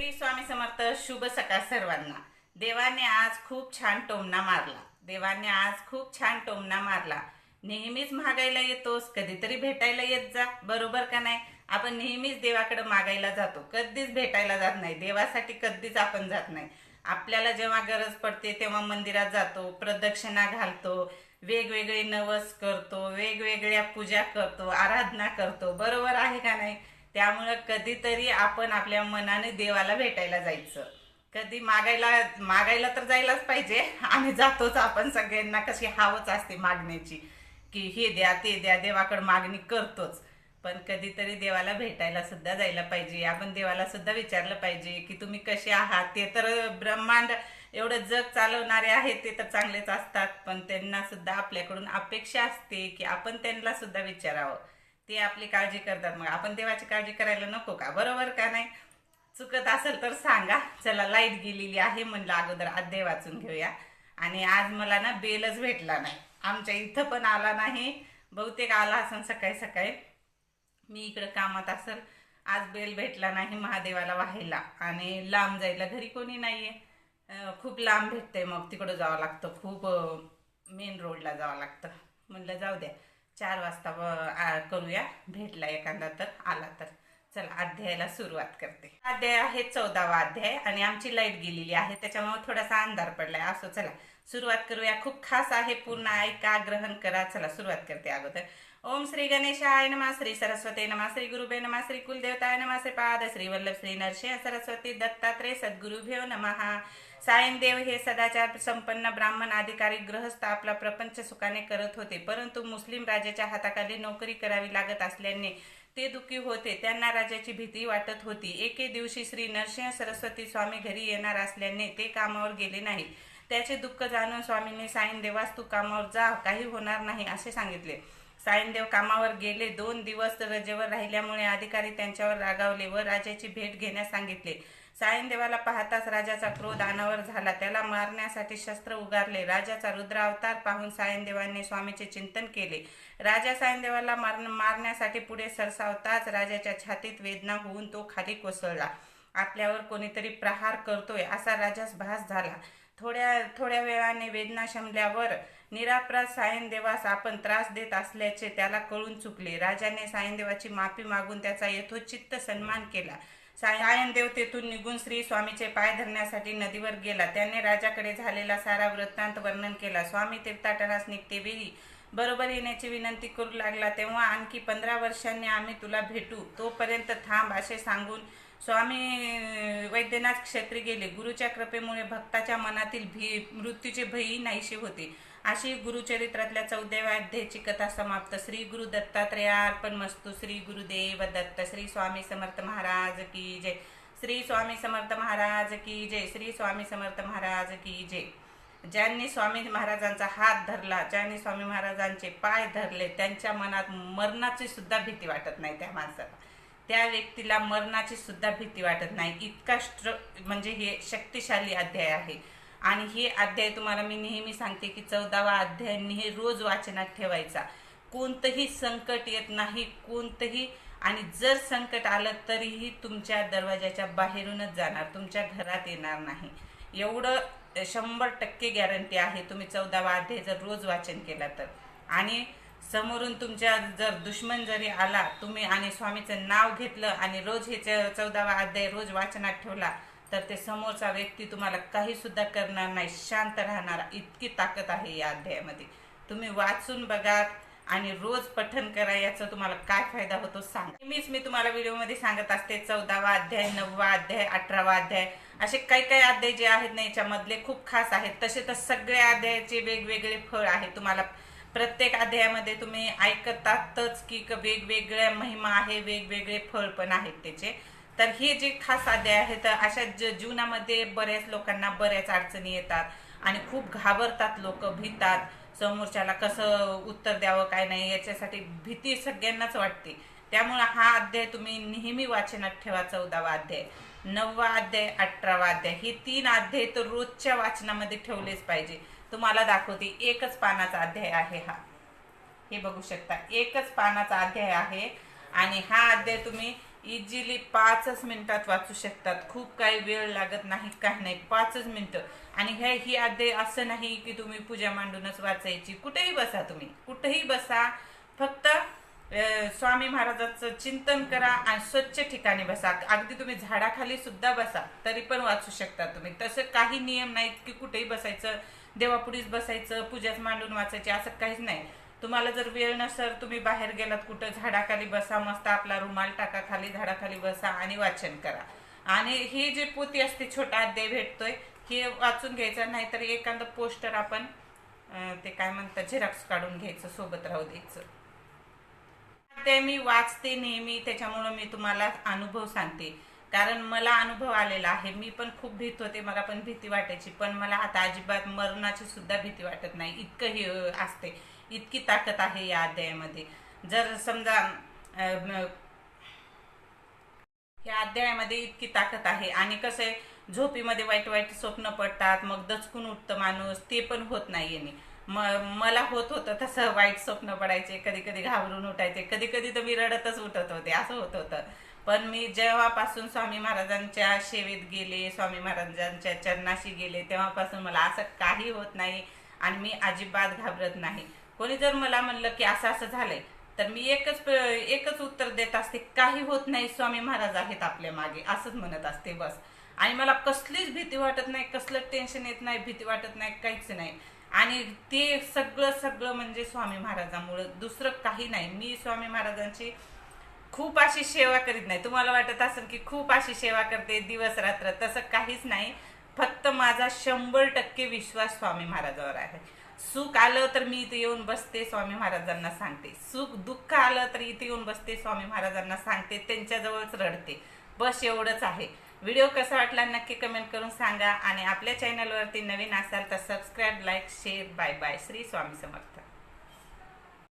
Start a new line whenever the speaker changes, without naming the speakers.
श्री स्वामी समर्थ शुभ सकाळ सर्वांना. देवाने आज खूप छान टोमणा मारला. देवाने आज खूप छान टोमणा मारला. नेहमीच मागायला येतोस कधीतरी भेटायला येत जा. बरोबर का नाही? आपण नेहमीच देवाकडे मागायला जातो. कधीच भेटायला जात नाही. देवासाठी कधीच आपण जात नाही. आपल्याला जेव्हा गरज पडते तेव्हा मंदिरात जातो प्रदक्षिणा घालतो वेगवेगळे नवस करतो वेगवेगळ्या पूजा करतो आराधना करतो. बरोबर आहे का नाही? त्यामुळं कधीतरी आपण आपल्या मनाने देवाला भेटायला जायचं. कधी मागायला मागायला तर जायलाच पाहिजे. आणि जातोच आपण सगळ्यांना कशी हावच असते मागण्याची. की हे द्या ते द्या देवाकडं मागणी करतोच. पण कधीतरी देवाला भेटायला सुद्धा जायला पाहिजे. आपण देवाला सुद्धा विचारलं पाहिजे की तुम्ही कसे आहात? ते तर ब्रह्मांड एवढं जग चालवणारे आहेत ते तर चांगलेच असतात. पण त्यांना सुद्धा आपल्याकडून अपेक्षा असते की आपण त्यांना सुद्धा विचारावं. ते आपली काळजी करतात. मग आपण देवाची काळजी करायला नको का? बरोबर का नाही? चुकत असेल तर सांगा. चला लाइट गेलेली आहे म्हणलं अगोदर. अध्याय वाचून घेऊया. आणि आज मला ना बेलच भेटला नाही. आमच्या इथं पण आला नाही. बहुतेक आला असेल सकाळी सकाळी. मी इकडं कामात असेल. आज बेल भेटला नाही महादेवाला व्हायला. आणि लांब जायला घरी कोणी नाही आहे खूप लांब भेटतंय मग. तिकडं जावं लागतं. खूप मेन रोडला जावं लागतं. म्हणलं जाऊ द्या. चार वाजता करूया. भेटला एखादा तर आला तर. चला अध्यायाला सुरुवात करते. अध्याय आहे चौदावा अध्याय आणि आमची लाइट गेलेली आहे. त्याच्यामुळे थोडासा अंधार पडलाय. असो चला सुरुवात करूया. खूप खास आहे. पूर्ण ऐका ग्रहण करा. चला सुरुवात करते अगोदर. ओम श्री गणेशाय नमा श्री सरस्वती नमा श्री गुरुबे नमा श्री कुलदेवताय नमा श्री पाद श्री वल्लभ श्री नरसिंह सरस्वती दत्तात्रय सद्गुरुभ्यो नमहा सायनदेव हे सदाचार संपन्न ब्राह्मण अधिकारी ग्रहस्थ आपला प्रपंच सुखाने करत होते परंतु मुस्लिम राजाच्या हाताखाली नोकरी करावी लागत असल्याने ते दुःखी होते त्यांना राजाची भीती वाटत होती. एके दिवशी श्री नरसिंह सरस्वती स्वामी घरी येणार असल्याने ते कामावर गेले नाही. त्याचे दुःख जाणून स्वामींनी साईन देवास तू कामावर जा काही होणार नाही असे सांगितले. साईनदेव कामावर गेले. दोन दिवस रजेवर राहिल्यामुळे अधिकारी त्यांच्यावर रागावले व राजाची भेट घेण्यास सांगितले. साईनदेवाला पाहताच राजाचा क्रोध अनावर झाला. त्याला मारण्यासाठी शस्त्र उगारले. राजाचा रुद्र अवतार पाहून सायनदेवाने स्वामीचे चिंतन केले. राजा सायनदेवाला मार मारण्यासाठी पुढे सरसावताच राजाच्या छातीत वेदना होऊन तो खाली कोसळला. आपल्यावर कोणीतरी प्रहार करतोय असा राजास भास झाला. थोड्या थोड्या वेळाने वेदना शमल्यावर निरापराध सायनदेवास आपण त्रास देत असल्याचे त्याला कळून चुकले. राजाने सायनदेवाची माफी मागून त्याचा यथोचित्त सन्मान केला. सायनदेव तेथून निघून श्री स्वामीचे पाय धरण्यासाठी नदीवर गेला. त्याने राजाकडे झालेला सारा वृत्तांत वर्णन केला. स्वामी तीर्थाटनास निघते वेळी बरोबर येण्याची विनंती करू लागला. तेव्हा आणखी पंधरा वर्षांनी आम्ही तुला भेटू. तोपर्यंत थांब असे सांगून स्वामी वैद्यनाथ क्षेत्री गेले. गुरुच्या कृपेमुळे भक्ताच्या मनातील भी मृत्यूचे भयही नाहीशी होते. अशी गुरुचरित्रातल्या चौदाव्या अध्यायाची कथा समाप्त. श्री गुरु दत्तात्रया अर्पण मस्तू. श्री गुरुदेव दत्त. श्री स्वामी समर्थ महाराज की जय. श्री स्वामी समर्थ महाराज की जय. श्री स्वामी समर्थ महाराज की जय. ज्यांनी स्वामी महाराजांचा हात धरला ज्यांनी स्वामी महाराजांचे पाय धरले त्यांच्या मनात मरणाची सुद्धा भीती वाटत नाही त्या माणसाला. त्या व्यक्तीला मरणाची सुद्धा भीती वाटत नाही. इतका स्ट्र म्हणजे हे शक्तिशाली अध्याय आहे. आणि हे अध्याय तुम्हाला मी नेहमी सांगते की चौदावा अध्याय हे रोज वाचनात ठेवायचा. कोणतंही संकट येत नाही कोणतंही आणि जर संकट आलं तरीही तुमच्या दरवाजाच्या बाहेरूनच जाणार तुमच्या घरात येणार नाही. एवढं शंभर टक्के गॅरंटी आहे तुम्ही चौदावा अध्याय जर रोज वाचन केला तर. आणि समोरून तुमच्या जर दुश्मन जरी आला तुम्ही आणि स्वामीचं नाव घेतलं आणि रोज हे च- चौदावा अध्याय रोज वाचनात ठेवला तर ते समोरचा व्यक्ती तुम्हाला काही सुद्धा करणार नाही शांत राहणार इतकी ताकद आहे या अध्यायामध्ये. तुम्ही वाचून बघा आणि रोज पठन करा याचा तुम्हाला काय फायदा होतो सांग. नेहमीच मी तुम्हाला व्हिडिओमध्ये सांगत असते चौदावा अध्याय नववा अध्याय अठरावा अध्याय असे काही काही अध्याय जे आहेत ना याच्यामधले खूप खास आहेत. तसे तर सगळ्या अध्यायाचे वेगवेगळे फळ आहे तुम्हाला प्रत्येक अध्यायामध्ये तुम्ही ऐकतातच की वेगवेगळ्या महिमा आहे वेगवेगळे फळ पण आहेत त्याचे. तर हे जे खास अध्याय आहेत अशा ज- जीवनामध्ये बऱ्याच लोकांना बऱ्याच अडचणी येतात आणि खूप घाबरतात लोक भीतात. समोरच्याला कसं उत्तर द्यावं काय नाही याच्यासाठी भीती सगळ्यांनाच वाटते. त्यामुळं हा अध्याय तुम्ही नेहमी वाचनात ठेवा चौदावा अध्याय. नववा अध्याय अठरावा अध्याय. हे तीन अध्याय तर रोजच्या वाचनामध्ये ठेवलेच पाहिजे. तुम्हाला दाखवते एकच पानाचा अध्याय आहे हा. हे बघू शकता एकच पानाचा अध्याय आहे आणि हा अध्याय तुम्ही इझिली पाचच मिनिटात वाचू शकतात. खूप काही वेळ लागत नाही काही नाही. पाचच मिनिटं. आणि हे ही अध्याय असं नाही की तुम्ही पूजा मांडूनच वाचायची. कुठेही बसा तुम्ही. कुठेही बसा. फक्त स्वामी महाराजांचं चिंतन करा आणि स्वच्छ ठिकाणी बसा. अगदी तुम्ही झाडाखाली सुद्धा बसा. तरी पण वाचू शकता तुम्ही. तसं काही नियम नाहीत की कुठेही बसायचं देवापुढीच बसायचं पूजाच मांडून वाचायची असं काहीच नाही. तुम्हाला जर वेळ नसेल तुम्ही बाहेर गेलात कुठं झाडाखाली बसा मस्त आपला रुमाल टाका खाली झाडाखाली बसा आणि वाचन करा. आणि ही जी पोती असते छोटा अध्याय भेटतोय हे वाचून घ्यायचं नाहीतर एखादं पोस्टर आपण ते काय म्हणतात झेरॉक्स काढून घ्यायचं सोबत राहू द्यायचं. ते मी वाचते नेहमी त्याच्यामुळं मी तुम्हाला अनुभव सांगते. कारण मला अनुभव आलेला आहे. मी पण खूप भीत होते मला पण भीती वाटायची. पण मला आता अजिबात मरणाची सुद्धा भीती वाटत नाही. इतकं हे असते. इतकी ताकद आहे या अध्यायामध्ये. जर समजा या अध्यायामध्ये इतकी ताकद आहे आणि कसं आहे झोपीमध्ये वाईट वाईट स्वप्न पडतात मग दचकून उठतं माणूस ते पण होत नाही याने म मला होत होतं तसं वाईट स्वप्न पडायचे कधी कधी घाबरून उठायचे कधी कधी तर मी रडतच उठत होते असं होत होतं. पण मी जेव्हापासून स्वामी महाराजांच्या सेवेत गेले स्वामी महाराजांच्या चरणाशी गेले तेव्हापासून मला असं काही होत नाही आणि मी अजिबात घाबरत नाही. कोणी जर मला म्हणलं की असं असं झालंय तर मी एकच एकच उत्तर देत असते काही होत नाही स्वामी महाराज आहेत आपल्या मागे असंच म्हणत असते बस. आणि मला कसलीच भीती वाटत नाही कसलं टेन्शन येत नाही भीती वाटत नाही काहीच नाही. आणि ते सगळं सगळं म्हणजे स्वामी महाराजांमुळं. दुसरं काही नाही. मी स्वामी महाराजांची खूप अशी सेवा करीत नाही. तुम्हाला वाटत असेल की खूप अशी सेवा करते दिवस रात्र तसं काहीच नाही. फक्त माझा शंभर टक्के विश्वास स्वामी महाराजावर आहे. सुख आलं तर मी इथे येऊन बसते स्वामी महाराजांना सांगते. सुख दुःख आलं तर इथे येऊन बसते स्वामी महाराजांना सांगते त्यांच्याजवळच रडते. बस एवढंच आहे. व्हिडिओ कसा वाटला नक्की कमेंट करून सांगा आणि आपल्या चॅनलवरती नवीन असाल तर subscribe like share bye bye Shri Swami Samarth.